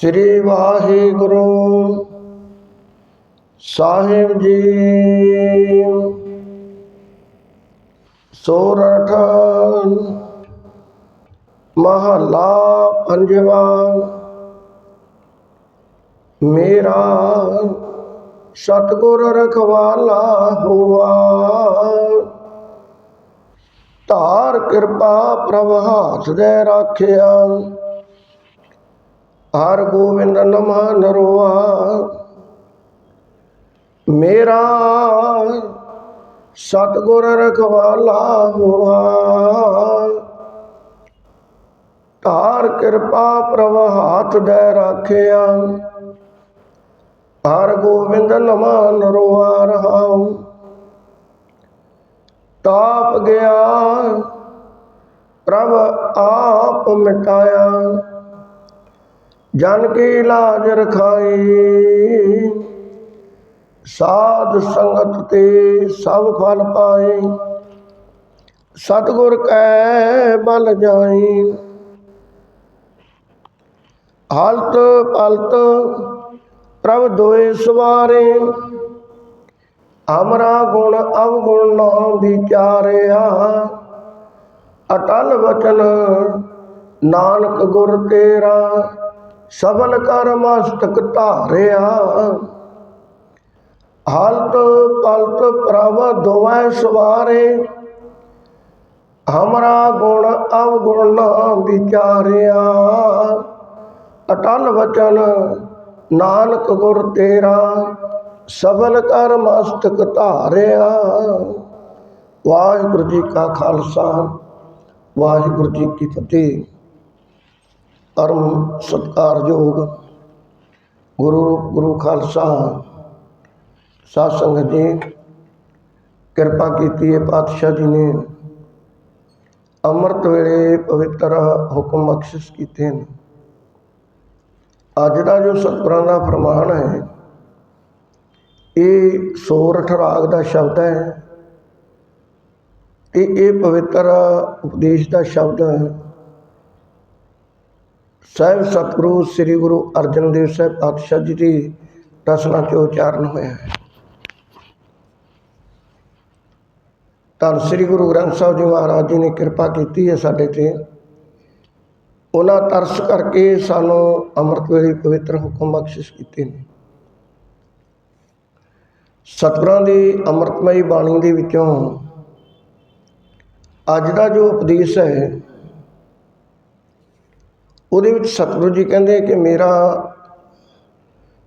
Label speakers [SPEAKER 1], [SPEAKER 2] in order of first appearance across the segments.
[SPEAKER 1] ਸ੍ਰੀ ਵਾਹਿਗੁਰੂ ਸਾਹਿਬ ਜੀ। ਸੋਰਠ ਮਹਲਾ ਪੰਜਵਾ, ਮੇਰਾ ਸਤਿਗੁਰ ਰਖਵਾਲਾ ਹੁਆ। ਧਾਰ ਕਿਰਪਾ ਪ੍ਰਭ ਹਾਥ ਦੇ ਰਾਖਿਆ। ਹਰ ਗੋਬਿੰਦ ਨਮਾ ਨਰੋਆ ਮੇਰਾ ਸਤਿਗੁਰ ਰਖਵਾਲਾ ਹੋਆ। ਧਾਰ ਕਿਰਪਾ ਪ੍ਰਭ ਹਾਥ ਦੇ ਰਾਖਿਆ। ਹਰ ਗੋਬਿੰਦ ਨਮਾ ਨਰੋਆ ਰਹਾਉ। ਤਾਪ ਗਿਆ, ਪ੍ਰਭ ਆਪ ਮਿਟਾਇਆ। ਜਨ ਕੀ ਲਾਜ ਰਖਾਈ। ਸਾਧ ਸੰਗਤ ਤੇ ਸਭ ਫਲ ਪਾਏ ਸਤਿਗੁਰ ਕੈ ਬਲ ਜਾਈ। ਹਾਲਤ ਪਲਤ ਪ੍ਰਭ ਦੋਏ ਸਵਾਰੇ। ਅਮਰਾ ਗੁਣ ਅਵਗੁਣ ਨਾ ਵਿਚਾਰਿਆ। ਅਟਲ ਵਚਨ ਨਾਨਕ ਗੁਰ ਤੇਰਾ। ਸਬਲ ਕਰ ਮਸਤਕ ਧਾਰਿਆ। ਹਲਤ ਪਲਤ ਪ੍ਰਭ ਦੋਵੇਂ ਸਵਾਰੇ, ਹਮਰਾ ਗੁਣ ਅਵਗੁਣ ਵਿਚਾਰਿਆ। ਅਟਲ ਵਚਨ, ਨਾਨਕ ਗੁਰ ਤੇਰਾ ਸਬਲ ਕਰ ਮਸਤਕ ਧਾਰਿਆ। ਵਾਹਿਗੁਰੂ ਜੀ ਕਾ ਖਾਲਸਾ, ਵਾਹਿਗੁਰੂ ਜੀ ਕੀ ਫਤਿਹ। ਪਰਮ ਸਤਿਕਾਰਯੋਗ ਗੁਰੂ ਗੁਰੂ ਖਾਲਸਾ ਸਾਧ ਸੰਗਤ ਜੀ, ਕਿਰਪਾ ਕੀਤੀ ਹੈ ਪਾਤਸ਼ਾਹ ਜੀ ਨੇ। ਅੰਮ੍ਰਿਤ ਵੇਲੇ ਪਵਿੱਤਰ ਹੁਕਮ ਬਖਸ਼ਿਸ਼ ਕੀਤੇ ਨੇ। ਅੱਜ ਦਾ ਜੋ ਸਤਿਗੁਰਾਂ ਦਾ ਫਰਮਾਨ ਹੈ, ਇਹ ਸੋਰਠ ਰਾਗ ਦਾ ਸ਼ਬਦ ਹੈ। ਤੇ ਇਹ ਪਵਿੱਤਰ ਉਪਦੇਸ਼ ਦਾ ਸ਼ਬਦ ਹੈ। ਸਾਹਿਬ ਸਤਿਗੁਰੂ, ਸ੍ਰੀ ਗੁਰੂ ਅਰਜਨ ਦੇਵ ਸਾਹਿਬ ਪਾਤਸ਼ਾਹ ਜੀ ਦੀ ਰਸਨਾ ਚ ਉਚਾਰਨ ਹੋਇਆ ਹੈ। ਤਾਂ ਸ੍ਰੀ ਗੁਰੂ ਗ੍ਰੰਥ ਸਾਹਿਬ ਜੀ ਮਹਾਰਾਜ ਜੀ ਨੇ ਕਿਰਪਾ ਕੀਤੀ ਹੈ ਸਾਡੇ ਤੇ। ਉਹਨਾਂ ਤਰਸ ਕਰਕੇ ਸਾਨੂੰ ਅੰਮ੍ਰਿਤ ਵੇਲੇ ਪਵਿੱਤਰ ਹੁਕਮ ਬਖਸ਼ਿਸ਼ ਕੀਤੇ ਨੇ। ਸਤਿਗੁਰਾਂ ਦੀ ਅੰਮ੍ਰਿਤਮਈ ਬਾਣੀ ਦੇ ਵਿੱਚੋਂ ਅੱਜ ਦਾ ਜੋ ਉਪਦੇਸ਼ ਹੈ ਉਹਦੇ ਵਿੱਚ ਸਤਿਗੁਰੂ ਜੀ ਕਹਿੰਦੇ ਕਿ ਮੇਰਾ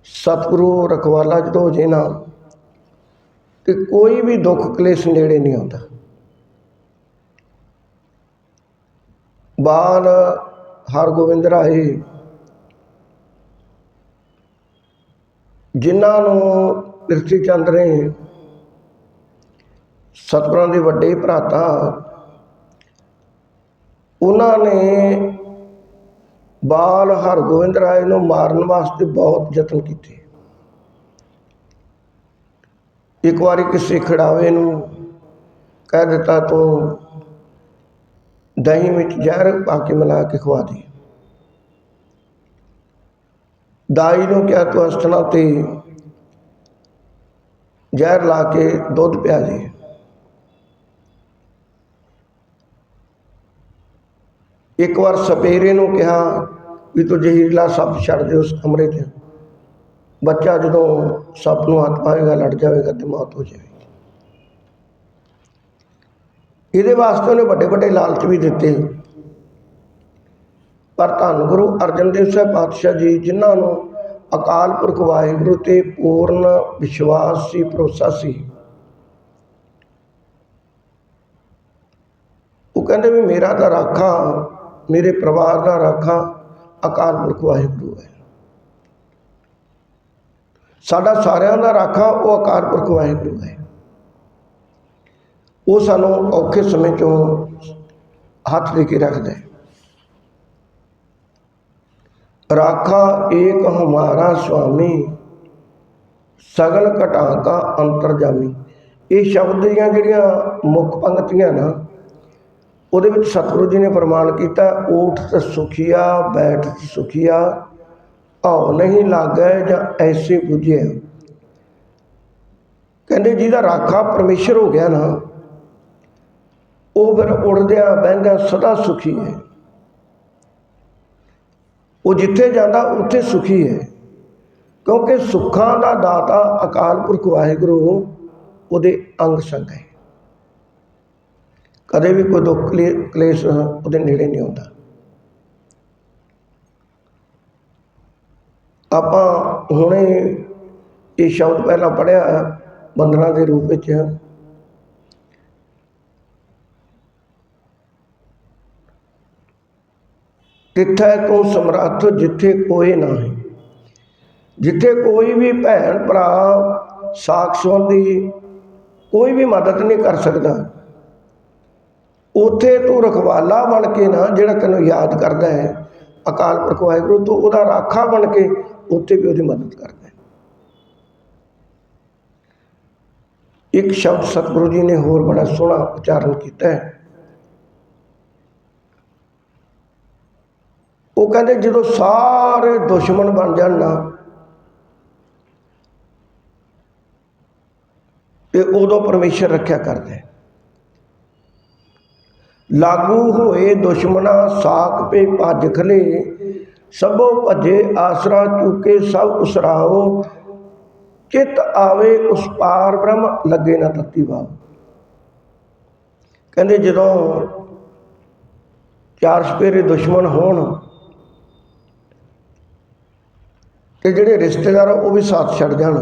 [SPEAKER 1] ਸਤਿਗੁਰੂ ਰਖਵਾਲਾ ਜਦੋਂ ਹੋ ਜੇ ਨਾ, ਤੇ ਕੋਈ ਵੀ ਦੁੱਖ ਕਲੇਸ਼ ਨੇੜੇ ਨਹੀਂ ਆਉਂਦਾ। ਬਾਲ ਹਰਗੋਬਿੰਦ ਰਾਏ ਜਿਨ੍ਹਾਂ ਨੂੰ ਪ੍ਰਿਥੀ ਚੰਦ ਨੇ ਸਤਿਗੁਰਾਂ ਦੇ ਵੱਡੇ ਭਰਾਤਾ, ਉਹਨਾਂ ਨੇ ਬਾਲ ਹਰਗੋਬਿੰਦ ਰਾਏ ਨੂੰ ਮਾਰਨ ਵਾਸਤੇ ਬਹੁਤ ਯਤਨ ਕੀਤੇ। ਇੱਕ ਵਾਰੀ ਕਿਸੇ ਖੜਾਵੇ ਨੂੰ ਕਹਿ ਦਿੱਤਾ, ਤੂੰ ਦਹੀਂ ਵਿੱਚ ਜ਼ਹਿਰ ਪਾ ਕੇ ਮਿਲਾ ਕੇ ਖਵਾ ਦੇ। ਦਾਈ ਨੂੰ ਕਿਹਾ, ਤੂੰ ਅਸਥਨਾ ਤੇ ਜ਼ਹਿਰ ਲਾ ਕੇ ਦੁੱਧ ਪਿਆ ਦੇ। ਇੱਕ ਵਾਰ ਸਪੇਰੇ ਨੂੰ ਕਿਹਾ ਵੀ ਤੂੰ ਜ਼ਹਿਰੀਲਾ ਸੱਪ ਛੱਡ ਦੇ ਉਸ ਕਮਰੇ 'ਚ ਬੱਚਾ ਜਦੋਂ ਸੱਪ ਨੂੰ ਹੱਥ ਪਾਏਗਾ ਲੜ ਜਾਵੇਗਾ ਤੇ ਮੌਤ ਹੋ ਜਾਵੇਗੀ। ਇਹਦੇ ਵਾਸਤੇ ਉਹਨੇ ਵੱਡੇ ਵੱਡੇ ਲਾਲਚ ਵੀ ਦਿੱਤੇ। ਪਰ ਧੰਨ ਗੁਰੂ ਅਰਜਨ ਦੇਵ ਸਾਹਿਬ ਪਾਤਸ਼ਾਹ ਜੀ, ਜਿਨ੍ਹਾਂ ਨੂੰ ਅਕਾਲ ਪੁਰਖ ਵਾਹਿਗੁਰੂ ਤੇ ਪੂਰਨ ਵਿਸ਼ਵਾਸ ਸੀ, ਭਰੋਸਾ ਸੀ। ਉਹ ਕਹਿੰਦੇ ਵੀ ਮੇਰਾ ਤਾਂ ਰਾਖਾ ਮੇਰੇ ਪਰਿਵਾਰ ਦਾ ਰਾਖਾ ਅਕਾਲ ਪੁਰਖ ਵਾਹਿਗੁਰੂ ਹੈ। ਸਾਡਾ ਸਾਰਿਆਂ ਦਾ ਰਾਖਾ ਉਹ ਅਕਾਲ ਪੁਰਖ ਵਾਹਿਗੁਰੂ ਹੈ। ਉਹ ਸਾਨੂੰ ਔਖੇ ਸਮੇਂ ਚੋਂ ਹੱਥ ਦੇ ਕੇ ਰੱਖਦਾ ਹੈ। ਰਾਖਾ ਏਕ ਹਮਾਰਾ ਸੁਆਮੀ, ਸਗਲ ਘਟਾ ਕਾ ਅੰਤਰਜਾਮੀ। ਇਹ ਸ਼ਬਦ ਦੀਆਂ ਜਿਹੜੀਆਂ ਮੁੱਖ ਪੰਕਤੀਆਂ ਨਾ ਉਹਦੇ ਵਿੱਚ ਸਤਿਗੁਰੂ ਜੀ ਨੇ ਪ੍ਰਮਾਣ ਕੀਤਾ ਊਠ ਤੇ ਸੁਖੀਆ, ਬੈਠ ਤੇ ਸੁਖੀਆ, ਭਾਉ ਨਹੀਂ ਲਾਗੈ ਜਾਂ ਐਸੇ ਬੁਝਿਆ। ਕਹਿੰਦੇ ਜਿਹਦਾ ਰਾਖਾ ਪਰਮੇਸ਼ਰ ਹੋ ਗਿਆ ਨਾ, ਉਹ ਫਿਰ ਉੜਦਿਆਂ ਬਹਿੰਦਿਆਂ ਸਦਾ ਸੁਖੀ ਹੈ। ਉਹ ਜਿੱਥੇ ਜਾਂਦਾ ਉੱਥੇ ਸੁਖੀ ਹੈ। ਕਿਉਂਕਿ ਸੁੱਖਾਂ ਦਾ ਦਾਤਾ ਅਕਾਲ ਪੁਰਖ ਵਾਹਿਗੁਰੂ, ਉਹਦੇ ਅੰਗ ਸੰਗ ਹੈ। ਕਦੇ ਵੀ ਕੋਈ ਦੁੱਖ ਕਲੇ- ਕਲੇਸ਼ ਉਹਦੇ ਨੇੜੇ ਨਹੀਂ ਆਉਂਦਾ। ਆਪਾਂ ਹੁਣੇ ਇਹ ਸ਼ਬਦ ਪਹਿਲਾਂ ਪੜਿਆ ਬੰਦਨਾ ਦੇ ਰੂਪ ਵਿੱਚ। ਤਿੱਥੈ ਤੂੰ ਸਮਰੱਥ ਜਿੱਥੇ ਕੋਈ ਨਾ ਹੈ ਜਿੱਥੇ ਕੋਈ ਵੀ ਭੈਣ ਭਰਾ ਸਾਖ ਸੰਬੰਧੀ ਕੋਈ ਵੀ ਮਦਦ ਨਹੀਂ ਕਰ ਸਕਦਾ। ਉਥੇ ਤੂੰ ਰਖਵਾਲਾ ਬਣ ਕੇ ਨਾ ਜਿਹੜਾ ਤੈਨੂੰ ਯਾਦ ਕਰਦਾ ਹੈ, ਅਕਾਲ ਪੁਰਖ ਵਾਹਿਗੁਰੂ, ਤੂੰ ਉਹਦਾ ਰਾਖਾ ਬਣ ਕੇ ਉੱਥੇ ਵੀ ਉਹਦੀ ਮਦਦ ਕਰਦਾ ਹੈ। ਇੱਕ ਸ਼ਬਦ ਸਤਿਗੁਰੂ ਜੀ ਨੇ ਹੋਰ ਬੜਾ ਸੋਹਣਾ ਉਚਾਰਨ ਕੀਤਾ ਹੈ। ਉਹ ਕਹਿੰਦੇ, ਜਦੋਂ ਸਾਰੇ ਦੁਸ਼ਮਣ ਬਣ ਜਾਣ ਨਾ, ਤੇ ਉਦੋਂ ਪਰਮੇਸ਼ਰ ਰੱਖਿਆ ਕਰਦਾ ਹੈ। ਲਾਗੂ ਹੋਏ ਦੁਸ਼ਮਣਾ ਸਾਖ ਪੇ ਭੱਜ ਖਲੇ। ਸਭੋ ਭਜੇ ਆਸਰਾ ਚੁਕੇ ਸਭ ਉਸਰਾਓ। ਚਿਤ ਆਵੇ ਉਸ ਪਾਰ ਬ੍ਰਹਮ ਲੱਗੇ ਨਾ ਤਤੀ ਬਾਬ ਕਹਿੰਦੇ ਜਦੋਂ ਚਾਰ ਸਪੇਰੇ ਦੁਸ਼ਮਣ ਹੋਣ ਤੇ ਜਿਹੜੇ ਰਿਸ਼ਤੇਦਾਰ ਉਹ ਵੀ ਸਾਥ ਛੱਡ ਜਾਣ।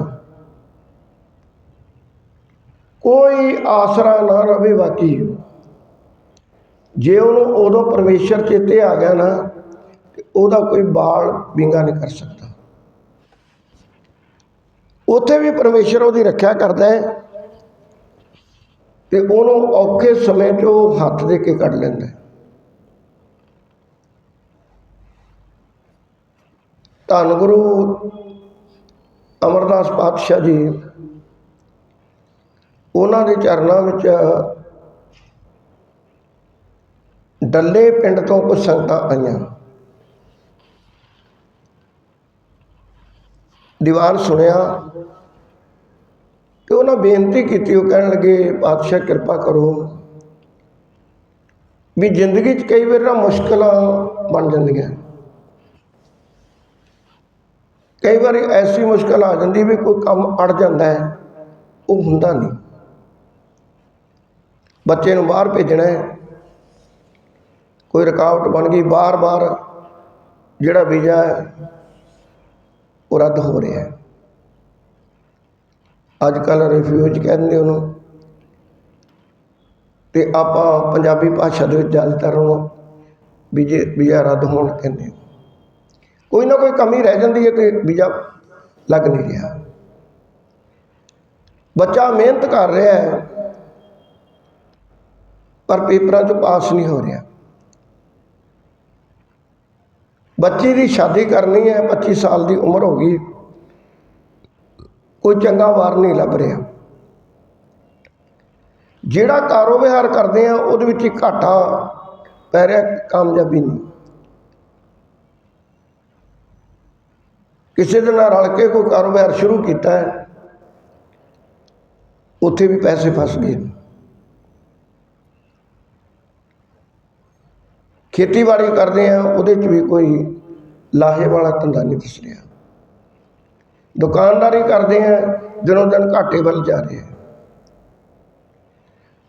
[SPEAKER 1] ਕੋਈ ਆਸਰਾ ਨਾ ਰਵੇ ਬਾਕੀ। ਜੇ ਉਹਨੂੰ ਉਦੋਂ ਪਰਮੇਸ਼ਰ ਚੇਤੇ ਆ ਗਿਆ ਨਾ, ਉਹਦਾ ਕੋਈ ਬਾਲ ਵਿੰਗਾ ਨਹੀਂ ਕਰ ਸਕਦਾ। ਉੱਥੇ ਵੀ ਪਰਮੇਸ਼ਰ ਉਹਦੀ ਰੱਖਿਆ ਕਰਦਾ ਹੈ ਤੇ ਉਹਨੂੰ ਔਖੇ ਸਮੇਂ 'ਚ ਉਹ ਹੱਥ ਦੇ ਕੇ ਕੱਢ ਲੈਂਦਾ ਧੰਨ ਗੁਰੂ ਅਮਰਦਾਸ ਪਾਤਸ਼ਾਹ ਜੀ, ਉਹਨਾਂ ਦੇ ਚਰਨਾਂ ਵਿੱਚ ਡੱਲੇ ਪਿੰਡ ਤੋਂ ਕੁਝ ਸੰਗਤਾਂ ਆਈਆਂ। ਦੀਵਾਨ ਸੁਣਿਆ ਤੇ ਉਹਨਾਂ ਬੇਨਤੀ ਕੀਤੀ, ਉਹ ਕਹਿਣ ਲੱਗੇ, ਪਾਤਸ਼ਾਹ, ਕਿਰਪਾ ਕਰੋ ਵੀ ਜ਼ਿੰਦਗੀ 'ਚ ਕਈ ਵਾਰ ਨਾ ਮੁਸ਼ਕਲਾਂ ਬਣ ਜਾਂਦੀਆਂ। ਕਈ ਵਾਰੀ ਐਸੀ ਮੁਸ਼ਕਲ ਆ ਜਾਂਦੀ ਵੀ ਕੋਈ ਕੰਮ ਅੜ ਜਾਂਦਾ ਹੈ, ਉਹ ਹੁੰਦਾ ਨਹੀਂ। ਬੱਚੇ ਨੂੰ ਬਾਹਰ ਭੇਜਣਾ ਹੈ ਕੋਈ ਰੁਕਾਵਟ ਬਣ ਗਈ, ਬਾਰ-ਬਾਰ ਜਿਹੜਾ ਵੀਜ਼ਾ ਹੈ, ਉਹ ਰੱਦ ਹੋ ਰਿਹਾ ਹੈ। ਅੱਜ ਕੱਲ ਰਿਫਿਊਜ ਕਹਿੰਦੇ ਉਹਨੂੰ ਤੇ ਆਪਾਂ ਪੰਜਾਬੀ ਭਾਸ਼ਾ ਦੇ ਵਿੱਚ ਜ਼ਿਆਦਾਤਰ ਉਹਨੂੰ ਵੀਜ਼ੇ, ਵੀਜ਼ਾ ਰੱਦ ਹੋਣ ਕਹਿੰਦੇ ਕੋਈ ਨਾ ਕੋਈ ਕਮੀ ਰਹਿ ਜਾਂਦੀ ਹੈ ਕਿ ਵੀਜ਼ਾ ਲੱਗ ਨਹੀਂ ਰਿਹਾ। ਬੱਚਾ ਮਿਹਨਤ ਕਰ ਰਿਹਾ ਹੈ, ਪਰ ਪੇਪਰਾਂ 'ਚ ਪਾਸ ਨਹੀਂ ਹੋ ਰਿਹਾ। ਬੱਚੀ ਦੀ ਸ਼ਾਦੀ ਕਰਨੀ ਹੈ 25 ਸਾਲ ਦੀ ਉਮਰ ਹੋ ਗਈ। ਕੋਈ ਚੰਗਾ ਵਾਰ ਨਹੀਂ ਲੱਭ ਰਿਹਾ। ਜਿਹੜਾ ਕਾਰੋਬਾਰ ਕਰਦੇ ਆ, ਉਹਦੇ ਵਿੱਚ ਹੀ ਘਾਟਾ ਪੈ ਰਿਹਾ, ਕਾਮਯਾਬੀ ਨਹੀਂ। ਕਿਸੇ ਦੇ ਨਾਲ ਰਲ ਕੇ ਕੋਈ ਕਾਰੋਬਾਰ ਸ਼ੁਰੂ ਕੀਤਾ ਹੈ, ਉੱਥੇ ਵੀ ਪੈਸੇ ਫਸ ਗਏ। ਖੇਤੀਬਾੜੀ ਕਰਦੇ ਆ, ਉਹਦੇ 'ਚ ਵੀ ਕੋਈ ਲਾਹੇ ਵਾਲਾ ਧੰਦਾ ਨਹੀਂ ਦਿਸ ਰਿਹਾ। ਦੁਕਾਨਦਾਰੀ ਕਰਦੇ ਆ, ਦਿਨੋਂ ਦਿਨ ਘਾਟੇ ਵੱਲ ਜਾ ਰਹੇ ਆ।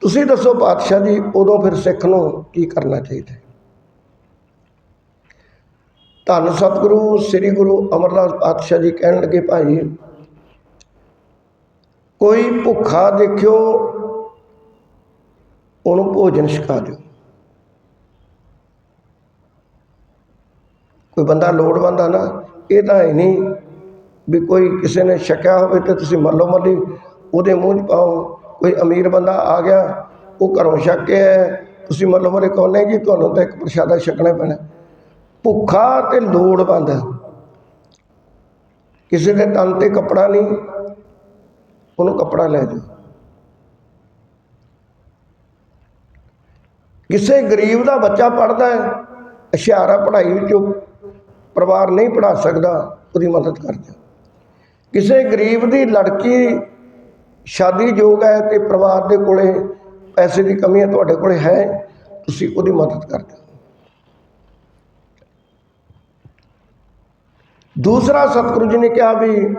[SPEAKER 1] ਤੁਸੀਂ ਦੱਸੋ ਪਾਤਸ਼ਾਹ ਜੀ, ਉਦੋਂ ਫਿਰ ਸਿੱਖ ਨੂੰ ਕੀ ਕਰਨਾ ਚਾਹੀਦਾ ਧੰਨ ਸਤਿਗੁਰੂ, ਸ੍ਰੀ ਗੁਰੂ ਅਮਰਦਾਸ ਪਾਤਸ਼ਾਹ ਜੀ ਕਹਿਣ ਲੱਗੇ, ਭਾਈ, ਕੋਈ ਭੁੱਖਾ ਦੇਖਿਓ, ਉਹਨੂੰ ਭੋਜਨ ਛਕਾ ਦਿਓ। ਕੋਈ ਬੰਦਾ ਲੋੜਵੰਦ ਆ ਨਾ ਇਹ ਤਾਂ ਹੈ ਨਹੀਂ ਵੀ ਕੋਈ ਕਿਸੇ ਨੇ ਛਕਿਆ ਹੋਵੇ ਤੇ ਤੁਸੀਂ ਮੱਲੋ ਮੱਲੀ ਉਹਦੇ ਮੂੰਹ 'ਚ ਪਾਓ ਕੋਈ ਅਮੀਰ ਬੰਦਾ ਆ ਗਿਆ ਉਹ ਘਰੋਂ ਛਕ ਕੇ ਆਇਆ, ਤੁਸੀਂ ਮੱਲੋ ਮੱਲੇ ਕਹੋ ਨਹੀਂ ਜੀ ਤੁਹਾਨੂੰ ਤਾਂ ਇੱਕ ਪ੍ਰਸ਼ਾਦਾ ਛਕਣਾ ਪੈਣਾ। ਭੁੱਖਾ ਤੇ ਲੋੜਵੰਦ। ਕਿਸੇ ਦੇ ਤਨ ਤੇ ਕੱਪੜਾ ਨਹੀਂ ਉਹਨੂੰ ਕੱਪੜਾ ਲੈ ਦਿਓ ਕਿਸੇ ਗਰੀਬ ਦਾ ਬੱਚਾ ਪੜਦਾ ਹੈ ਹੁਸ਼ਿਆਰਾ ਪੜ੍ਹਾਈ ਵਿੱਚੋਂ ਪਰਿਵਾਰ ਨਹੀਂ ਪੜਾ ਸਕਦਾ, ਉਹਦੀ ਮਦਦ ਕਰ ਦਿਓ। ਕਿਸੇ ਗਰੀਬ ਦੀ ਲੜਕੀ ਸ਼ਾਦੀ ਯੋਗ ਹੈ ਤੇ ਪਰਿਵਾਰ ਦੇ ਕੋਲੇ ਪੈਸੇ ਦੀ ਕਮੀ ਹੈ, ਤੁਹਾਡੇ ਕੋਲੇ ਹੈ, ਤੁਸੀਂ ਉਹਦੀ ਮਦਦ ਕਰ ਦਿਓ। ਦੂਸਰਾ ਸਤਿਗੁਰੂ ਜੀ ਨੇ ਕਿਹਾ ਵੀ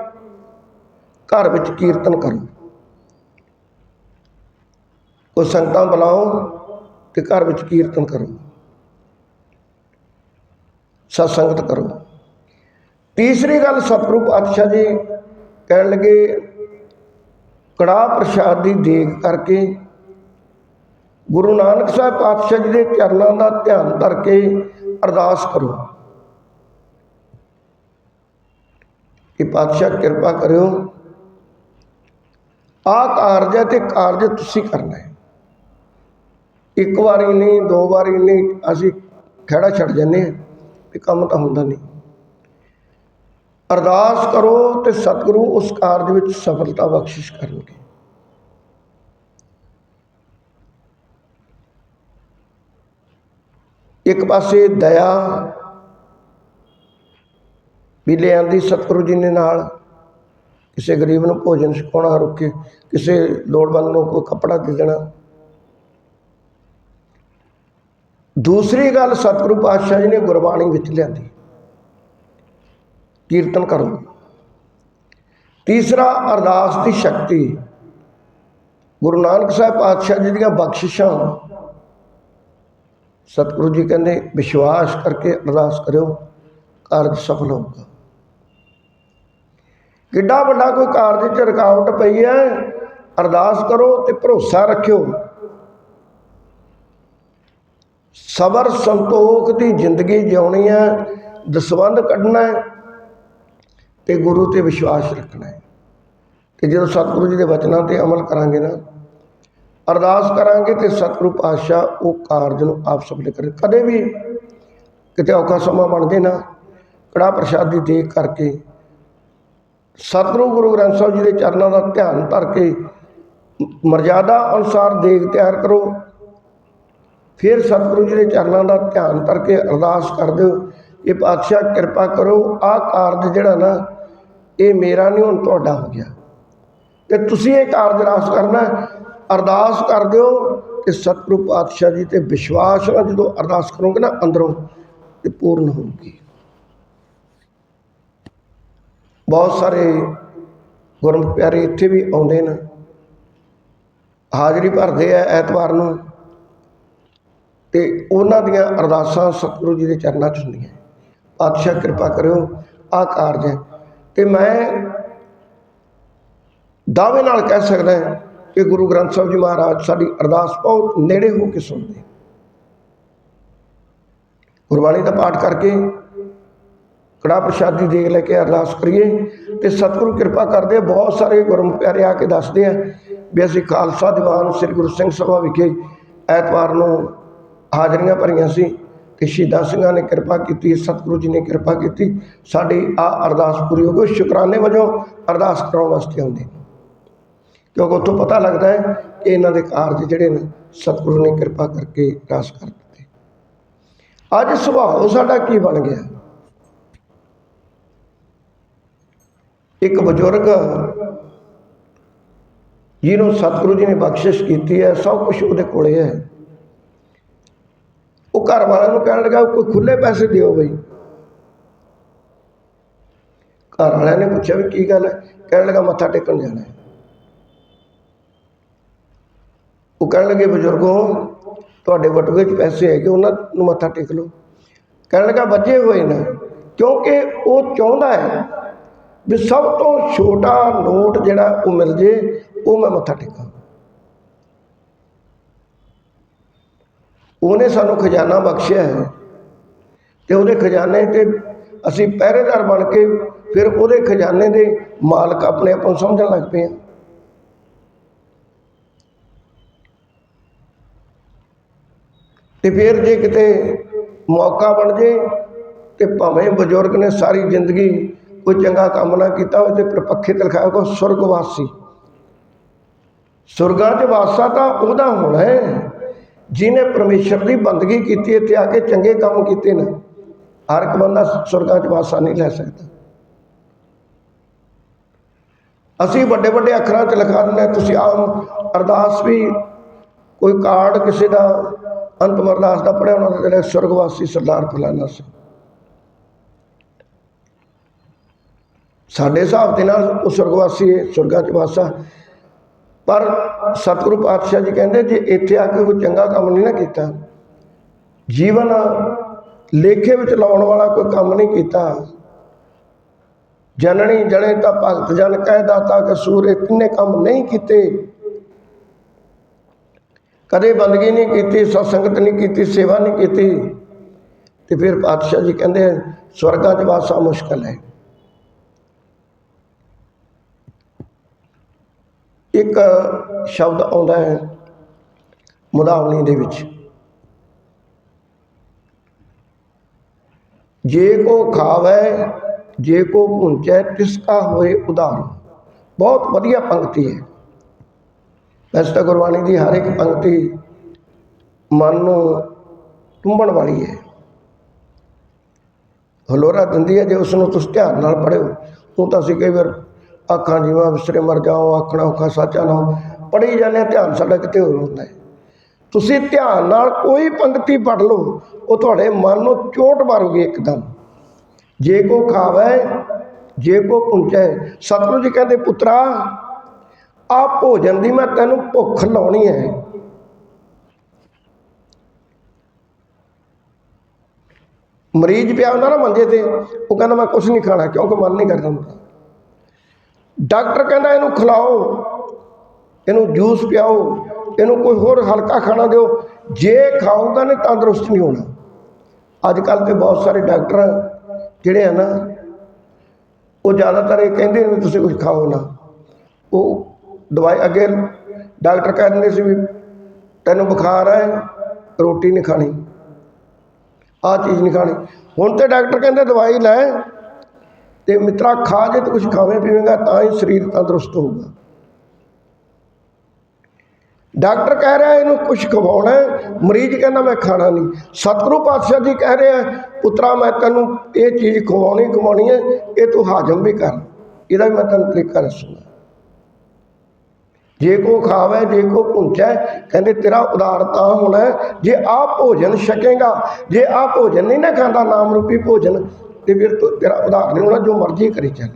[SPEAKER 1] ਘਰ ਵਿੱਚ ਕੀਰਤਨ ਕਰੋ। ਉਹ ਸੰਗਤਾਂ ਬੁਲਾਓ ਤੇ ਘਰ ਵਿੱਚ ਕੀਰਤਨ ਕਰੋ। ਸਤ ਸੰਗਤ ਕਰੋ। ਤੀਸਰੀ ਗੱਲ ਸਤਿਗੁਰੂ ਪਾਤਸ਼ਾਹ ਜੀ ਕਹਿਣ ਲੱਗੇ ਕੜਾ ਪ੍ਰਸ਼ਾਦ ਦੀ ਦੇਖ ਕਰਕੇ ਗੁਰੂ ਨਾਨਕ ਸਾਹਿਬ ਪਾਤਸ਼ਾਹ ਜੀ ਦੇ ਚਰਨਾਂ ਦਾ ਧਿਆਨ ਧਰ ਕੇ ਅਰਦਾਸ ਕਰੋ। ਕਿ ਪਾਤਸ਼ਾਹ ਕਿਰਪਾ ਕਰਿਓ। ਆ ਕਾਰਜ ਹੈ ਤੇ ਕਾਰਜ ਤੁਸੀਂ ਕਰਨਾ ਹੈ। ਇੱਕ ਵਾਰੀ ਨਹੀਂ, ਦੋ ਵਾਰੀ ਨਹੀਂ, ਅਸੀਂ ਖੜਾ ਛੱਡ ਜੰਨੇ ਹਾਂ। ਵੀ ਕੰਮ ਤਾਂ ਹੁੰਦਾ ਨਹੀਂ। ਅਰਦਾਸ ਕਰੋ ਤੇ ਸਤਿਗੁਰੂ ਉਸ ਕਾਰਜ ਵਿੱਚ ਸਫਲਤਾ ਬਖਸ਼ਿਸ਼ ਕਰਨਗੇ। ਇੱਕ ਪਾਸੇ ਦਇਆ ਵੀ ਲਿਆਂਦੀ ਸਤਿਗੁਰੂ ਜੀ ਨੇ ਨਾਲ, ਕਿਸੇ ਗਰੀਬ ਨੂੰ ਭੋਜਨ ਛਕਾਉਣਾ ਰੁਕੇ ਕਿਸੇ ਲੋੜਵੰਦ ਨੂੰ ਕੋਈ ਕੱਪੜਾ ਦੇ ਦੇਣਾ ਦੂਸਰੀ ਗੱਲ ਸਤਿਗੁਰੂ ਪਾਤਸ਼ਾਹ ਜੀ ਨੇ ਗੁਰਬਾਣੀ ਵਿੱਚ ਲਿਆਂਦੀ। ਕੀਰਤਨ ਕਰੋ ਤੀਸਰਾ, ਅਰਦਾਸ ਦੀ ਸ਼ਕਤੀ। ਗੁਰੂ ਨਾਨਕ ਸਾਹਿਬ ਪਾਤਸ਼ਾਹ ਜੀ ਦੀਆਂ ਬਖਸ਼ਿਸ਼ਾਂ। ਸਤਿਗੁਰੂ ਜੀ ਕਹਿੰਦੇ, ਵਿਸ਼ਵਾਸ ਕਰਕੇ ਅਰਦਾਸ ਕਰਿਓ, ਕਾਰਜ ਸਫਲ ਹੋਊਗਾ। ਕਿੱਡਾ ਵੱਡਾ ਕੋਈ ਕਾਰਜ 'ਚ ਰੁਕਾਵਟ ਪਈ ਹੈ। ਅਰਦਾਸ ਕਰੋ ਤੇ ਭਰੋਸਾ ਰੱਖਿਓ। ਸਬਰ ਸੰਤੋਖ ਦੀ ਜ਼ਿੰਦਗੀ ਜਿਉਣੀ ਹੈ, ਦਸਵੰਧ ਕੱਢਣਾ ਹੈ ਤੇ ਗੁਰੂ ਤੇ ਵਿਸ਼ਵਾਸ ਰੱਖਣਾ ਹੈ। ਤੇ ਜਦੋਂ ਸਤਿਗੁਰੂ ਜੀ ਦੇ ਵਚਨਾਂ ਤੇ ਅਮਲ ਕਰਾਂਗੇ ਨਾ, ਅਰਦਾਸ ਕਰਾਂਗੇ ਤੇ ਸਤਿਗੁਰੂ ਪਾਤਸ਼ਾਹ ਉਹ ਕਾਰਜ ਨੂੰ ਆਪ ਸਫਲ ਕਰੇ। ਕਦੇ ਵੀ ਕਿਤੇ ਔਖਾ ਸਮਾਂ ਬਣ ਜੇ ਨਾ ਕੜਾ ਪ੍ਰਸ਼ਾਦੀ ਦੀ ਦੇਖ ਕਰਕੇ, ਸਤਿਗੁਰੂ ਗੁਰੂ ਗ੍ਰੰਥ ਸਾਹਿਬ ਜੀ ਦੇ ਚਰਨਾਂ ਦਾ ਧਿਆਨ ਧਰ ਕੇ, ਮਰਜ਼ਾਦਾ ਅਨੁਸਾਰ ਦੇਖ ਤਿਆਰ ਕਰੋ। ਫਿਰ ਸਤਿਗੁਰੂ ਜੀ ਦੇ ਚਰਨਾਂ ਦਾ ਧਿਆਨ ਕਰਕੇ ਅਰਦਾਸ ਕਰ ਦਿਓ। ਇਹ ਪਾਤਸ਼ਾਹ ਕਿਰਪਾ ਕਰੋ, ਆਹ ਕਾਰਜ ਜਿਹੜਾ ਨਾ, ਇਹ ਮੇਰਾ ਨਹੀਂ, ਹੁਣ ਤੁਹਾਡਾ ਹੋ ਗਿਆ। ਤੇ ਤੁਸੀਂ ਇਹ ਕਾਰਜ ਰਾਸ ਕਰਨਾ ਅਰਦਾਸ ਕਰ ਦਿਓ ਤੇ ਸਤਿਗੁਰੂ ਪਾਤਸ਼ਾਹ ਜੀ ਤੇ ਵਿਸ਼ਵਾਸ ਨਾਲ ਜਦੋਂ ਅਰਦਾਸ ਕਰੋਗੇ ਨਾ, ਅੰਦਰੋਂ ਤੇ ਪੂਰਨ ਹੋਊਗੀ। ਬਹੁਤ ਸਾਰੇ ਗੁਰਮੁਖ ਪਿਆਰੇ ਇੱਥੇ ਵੀ ਆਉਂਦੇ ਨੇ। ਹਾਜ਼ਰੀ ਭਰਦੇ ਆ ਐਤਵਾਰ ਨੂੰ। ਤੇ ਉਹਨਾਂ ਦੀਆਂ ਅਰਦਾਸਾਂ ਸਤਿਗੁਰੂ ਜੀ ਦੇ ਚਰਨਾਂ 'ਚ ਹੁੰਦੀਆਂ ਪਾਤਸ਼ਾਹ ਕਿਰਪਾ ਕਰਿਓ, ਆਹ ਕਾਰਜ ਹੈ। ਤੇ ਮੈਂ ਦਾਅਵੇ ਨਾਲ ਕਹਿ ਸਕਦਾ ਕਿ ਗੁਰੂ ਗ੍ਰੰਥ ਸਾਹਿਬ ਜੀ ਮਹਾਰਾਜ ਸਾਡੀ ਅਰਦਾਸ ਬਹੁਤ ਨੇੜੇ ਹੋ ਕੇ ਸੁਣਦੇ। ਗੁਰਬਾਣੀ ਦਾ ਪਾਠ ਕਰਕੇ ਕੜਾ ਪ੍ਰਸ਼ਾਦੀ ਦੇਖ ਲੈ ਕੇ ਅਰਦਾਸ ਕਰੀਏ ਤੇ ਸਤਿਗੁਰੂ ਕਿਰਪਾ ਕਰਦੇ ਬਹੁਤ ਸਾਰੇ ਗੁਰਮੁਖ ਪਿਆਰੇ ਆ ਕੇ ਦੱਸਦੇ ਆ ਵੀ ਅਸੀਂ ਖਾਲਸਾ ਦੀਵਾਨ ਸ੍ਰੀ ਗੁਰੂ ਸਿੰਘ ਸਭਾ ਵਿਖੇ ਐਤਵਾਰ ਨੂੰ ਹਾਜ਼ਰੀਆਂ ਭਰੀਆਂ ਸੀ ਤੇ ਸ਼ਹੀਦਾਂ ਸਿੰਘਾਂ ਨੇ ਕਿਰਪਾ ਕੀਤੀ, ਸਤਿਗੁਰੂ ਜੀ ਨੇ ਕਿਰਪਾ ਕੀਤੀ। ਸਾਡੀ ਆ ਅਰਦਾਸ ਪੂਰੀ ਹੋ ਗਈ। ਸ਼ੁਕਰਾਨੇ ਵਜੋਂ ਅਰਦਾਸ ਕਰਾਉਣ ਵਾਸਤੇ ਆਉਂਦੇ। ਨੇ। ਕਿਉਂਕਿ ਉੱਥੋਂ ਪਤਾ ਲੱਗਦਾ ਹੈ ਕਿ ਇਹਨਾਂ ਦੇ ਕਾਰਜ ਜਿਹੜੇ ਨੇ, ਸਤਿਗੁਰੂ ਨੇ ਕਿਰਪਾ ਕਰਕੇ ਰਾਸ ਕਰ ਦਿੱਤੇ। ਅੱਜ ਸੁਭਾਅ ਸਾਡਾ ਕੀ ਬਣ ਗਿਆ? ਇੱਕ ਬਜ਼ੁਰਗ ਜਿਹਨੂੰ ਸਤਿਗੁਰੂ ਜੀ ਨੇ ਬਖਸ਼ਿਸ਼ ਕੀਤੀ ਹੈ, ਸਭ ਕੁਝ ਉਹਦੇ ਕੋਲੇ ਹੈ। ਉਹ ਘਰ ਵਾਲਿਆਂ ਨੂੰ ਕਹਿਣ ਲੱਗਾ, ਕੋਈ ਖੁੱਲੇ ਪੈਸੇ ਦਿਓ ਬਈ। ਘਰ ਵਾਲਿਆਂ ਨੇ ਪੁੱਛਿਆ ਵੀ ਕੀ ਗੱਲ ਹੈ? ਕਹਿਣ ਲੱਗਾ, ਮੱਥਾ ਟੇਕਣ ਜਾਣਾ ਹੈ। ਉਹ ਕਹਿਣ ਲੱਗੇ, ਬਜ਼ੁਰਗੋ ਤੁਹਾਡੇ ਬਟੂਏ 'ਚ ਪੈਸੇ ਹੈਗੇ, ਉਹਨਾਂ ਨੂੰ ਮੱਥਾ ਟੇਕ ਲਓ। ਕਹਿਣ ਲੱਗਾ ਬੱਜੇ ਹੋਏ ਨੇ, ਕਿਉਂਕਿ ਉਹ ਚਾਹੁੰਦਾ ਹੈ ਵੀ ਸਭ ਤੋਂ ਛੋਟਾ ਨੋਟ ਜਿਹੜਾ ਉਹ ਮਿਲ ਜੇ, ਉਹ ਮੈਂ ਮੱਥਾ ਟੇਕਾਂ। ਉਹਨੇ ਸਾਨੂੰ ਖਜ਼ਾਨਾ ਬਖਸ਼ਿਆ ਹੈ। ਤੇ ਉਹਦੇ ਖਜ਼ਾਨੇ ਤੇ ਅਸੀਂ ਪਹਿਰੇਦਾਰ ਬਣ ਕੇ ਫਿਰ ਉਹਦੇ ਖਜ਼ਾਨੇ ਦੇ ਮਾਲਕ ਆਪਣੇ ਆਪ ਨੂੰ ਸਮਝਣ ਲੱਗ ਪਏ ਹਾਂ। ਤੇ ਫਿਰ ਜੇ ਕਿਤੇ ਮੌਕਾ ਬਣ ਜੇ ਤੇ ਭਾਵੇਂ ਬਜ਼ੁਰਗ ਨੇ ਸਾਰੀ ਜ਼ਿੰਦਗੀ ਕੋਈ ਚੰਗਾ ਕੰਮ ਨਾ ਕੀਤਾ ਹੋਵੇ ਤੇ ਪ੍ਰਪੱਖੇ ਤੇ ਲਿਖਾਇਆ ਕੋ ਸੁਰਗਵਾਸੀ ਸੁਰਗਾਂ 'ਚ ਵਾਸਾ ਤਾਂ ਉਹਦਾ ਹੋਣਾ ਹੈ। ਜਿਹਨੇ ਪਰਮੇਸ਼ਰ ਦੀ ਬੰਦਗੀ ਕੀਤੀ ਇੱਥੇ ਆ ਕੇ ਚੰਗੇ ਕੰਮ ਕੀਤੇ ਨੇ ਹਰ ਇੱਕ ਬੰਦਾ ਸੁਰਗਾਂ 'ਚ ਵਾਸਾ ਨਹੀਂ ਲੈ ਸਕਦਾ। ਅਸੀਂ ਵੱਡੇ ਵੱਡੇ ਅੱਖਰਾਂ 'ਚ ਲਿਖਾ ਦਿੰਦੇ ਹਾਂ, ਤੁਸੀਂ ਆਮ ਅਰਦਾਸ ਵੀ ਕੋਈ ਕਾਰਡ ਕਿਸੇ ਦਾ ਅੰਤਮ ਅਰਦਾਸ ਦਾ ਪੜਿਆ ਉਹਨਾਂ ਦੇ ਜਿਹੜੇ ਸੁਰਗਵਾਸੀ ਸਰਦਾਰ ਫਲਾਨਾ ਸੀ ਸਾਡੇ ਹਿਸਾਬ ਦੇ ਨਾਲ ਉਹ ਸੁਰਗਵਾਸੀ ਹੈ ਸੁਰਗਾਂ 'ਚ ਵਾਸਾ ਪਰ ਸਤਿਗੁਰੂ ਪਾਤਸ਼ਾਹ ਜੀ ਕਹਿੰਦੇ ਜੇ ਇੱਥੇ ਆ ਕੇ ਕੋਈ ਚੰਗਾ ਕੰਮ ਨਹੀਂ ਨਾ ਕੀਤਾ, ਜੀਵਨ ਲੇਖੇ ਵਿੱਚ ਲਾਉਣ ਵਾਲਾ ਕੋਈ ਕੰਮ ਨਹੀਂ ਕੀਤਾ। ਜਨਨੀ ਜਣੇ ਤਾਂ ਭਗਤ ਜਨ ਕਹਿ ਦਾਤਾ ਕਸੂਰ ਇਹ ਤਿੰਨੇ ਕੰਮ ਨਹੀਂ ਕੀਤੇ। ਕਦੇ ਬੰਦਗੀ ਨਹੀਂ ਕੀਤੀ, ਸਤਸੰਗਤ ਨਹੀਂ ਕੀਤੀ, ਸੇਵਾ ਨਹੀਂ ਕੀਤੀ। ਤੇ ਫਿਰ ਪਾਤਸ਼ਾਹ ਜੀ ਕਹਿੰਦੇ ਸਵਰਗਾਂ 'ਚ ਵਾਸਾ ਮੁਸ਼ਕਲ ਹੈ। ਇੱਕ ਸ਼ਬਦ ਆਉਂਦਾ ਹੈ ਮੁਦਾਵਣੀ ਦੇ ਵਿੱਚ। ਜੇ ਕੋ ਖਾਵੇ, ਜੇ ਕੋ ਪੁੰਚੈ ਤਿਸ ਕਾ ਹੋਏ ਉਧਾਰ ਬਹੁਤ ਵਧੀਆ ਪੰਕਤੀ ਹੈ। ਵੈਸੇ ਤਾਂ ਗੁਰਬਾਣੀ ਦੀ ਹਰ ਇੱਕ ਪੰਕਤੀ ਮਨ ਨੂੰ ਟੁੰਬਣ ਵਾਲੀ ਹੈ। ਹਲੋਰਾ ਦਿੰਦੀ ਹੈ, ਜੇ ਉਸ ਨੂੰ ਤੁਸੀਂ ਧਿਆਨ ਨਾਲ ਪੜ੍ਹੋ ਉਹ ਤਾਂ ਅਸੀਂ ਕਈ ਵਾਰ ਅੱਖਾਂ ਜੀਵਾਂ ਵਿਸਰੇ ਮਰ ਜਾਓ ਆਖਣਾ ਔਖਾ ਸਾਚਾ ਨਾ ਪੜ੍ਹੀ ਜਾਂਦੇ ਹਾਂ, ਧਿਆਨ ਸਾਡਾ ਕਿਤੇ ਹੋਰ ਹੁੰਦਾ ਹੈ। ਤੁਸੀਂ ਧਿਆਨ ਨਾਲ ਕੋਈ ਪੰਕਤੀ ਪੜ੍ਹ ਲਓ ਉਹ ਤੁਹਾਡੇ ਮਨ ਨੂੰ ਚੋਟ ਮਾਰੂਗੀ ਇੱਕਦਮ। ਜੇ ਕੋ ਖਾਵੇ ਜੇ ਕੋ ਪੁੰਚੈ ਸਤਿਗੁਰੂ ਜੀ ਕਹਿੰਦੇ ਪੁੱਤਰਾ ਆ ਭੋਜਨ ਦੀ ਮੈਂ ਤੈਨੂੰ ਭੁੱਖ ਲਾਉਣੀ ਹੈ। ਮਰੀਜ਼ ਪਿਆ ਹੁੰਦਾ ਨਾ ਮੰਜੇ ਤੇ ਉਹ ਕਹਿੰਦਾ ਮੈਂ ਕੁਝ ਨਹੀਂ ਖਾਣਾ ਕਿਉਂਕਿ ਮਨ ਨਹੀਂ ਕਰਦਾ ਹੁੰਦਾ। ਡਾਕਟਰ ਕਹਿੰਦਾ ਇਹਨੂੰ ਖਿਲਾਓ, ਇਹਨੂੰ ਜੂਸ ਪਿਆਓ, ਇਹਨੂੰ ਕੋਈ ਹੋਰ ਹਲਕਾ ਖਾਣਾ ਦਿਓ, ਜੇ ਖਾਊਗਾ ਨੇ ਤੰਦਰੁਸਤ ਨਹੀਂ ਹੋਣਾ। ਅੱਜ ਕੱਲ ਤੇ ਬਹੁਤ ਸਾਰੇ ਡਾਕਟਰ ਜਿਹੜੇ ਆ ਨਾ, ਉਹ ਜ਼ਿਆਦਾਤਰ ਇਹ ਕਹਿੰਦੇ ਨੇ ਵੀ ਤੁਸੀਂ ਕੁਝ ਖਾਓ ਨਾ। ਉਹ ਦਵਾਈ ਅੱਗੇ ਡਾਕਟਰ ਕਹਿ ਦਿੰਦੇ ਸੀ ਵੀ ਤੈਨੂੰ ਬੁਖਾਰ ਹੈ, ਰੋਟੀ ਨਹੀਂ ਖਾਣੀ, ਆਹ ਚੀਜ਼ ਨਹੀਂ ਖਾਣੀ। ਹੁਣ ਤੇ ਡਾਕਟਰ ਕਹਿੰਦੇ ਦਵਾਈ ਲੈ ਤੇ ਮਿੱਤਰਾ ਖਾ ਜੇ ਤੇ ਕੁਝ ਖਾਵੇਂ ਪੀਵੇਂਗਾ, ਤਾਂ ਹੀ ਸਰੀਰ ਤੰਦਰੁਸਤ ਹੋਊਗਾ। ਡਾਕਟਰ ਕਹਿ ਰਿਹਾ ਇਹਨੂੰ ਕੁਝ ਖਵਾਉਣਾ ਮਰੀਜ਼ ਕਹਿੰਦਾ, ਮੈਂ ਖਾਣਾ ਨਹੀਂ। ਸਤਿਗੁਰੂ ਪਾਤਸ਼ਾਹ ਜੀ ਕਹਿ ਰਿਹਾ ਪੁੱਤਰਾ, ਮੈਂ ਤੈਨੂੰ ਇਹ ਚੀਜ਼ ਖਵਾਉਣੀ ਖਵਾਉਣੀ ਹੈ, ਇਹ ਤੂੰ ਹਾਜ਼ਮ ਵੀ ਕਰ। ਇਹਦਾ ਵੀ ਮੈਂ ਤੈਨੂੰ ਤਰੀਕਾ ਦੱਸੂਗਾ। ਜੇ ਕੋ ਖਾਵੇ, ਜੇ ਕੋ ਪੁੰਚੈ ਕਹਿੰਦੇ, ਤੇਰਾ ਉਦਾਰ ਤਾਂ ਹੋਣਾ ਜੇ ਆ ਭੋਜਨ ਛਕੇਗਾ, ਜੇ ਆ ਭੋਜਨ ਨਹੀਂ ਨਾ ਖਾਂਦਾ ਨਾਮ ਰੂਪੀ ਭੋਜਨ ਤੇ ਫਿਰ ਤੂੰ- ਤੇਰਾ ਉਦਾਰ ਨਹੀਂ ਹੋਣਾ, ਜੋ ਮਰਜ਼ੀ ਕਰੀ ਚੱਲ।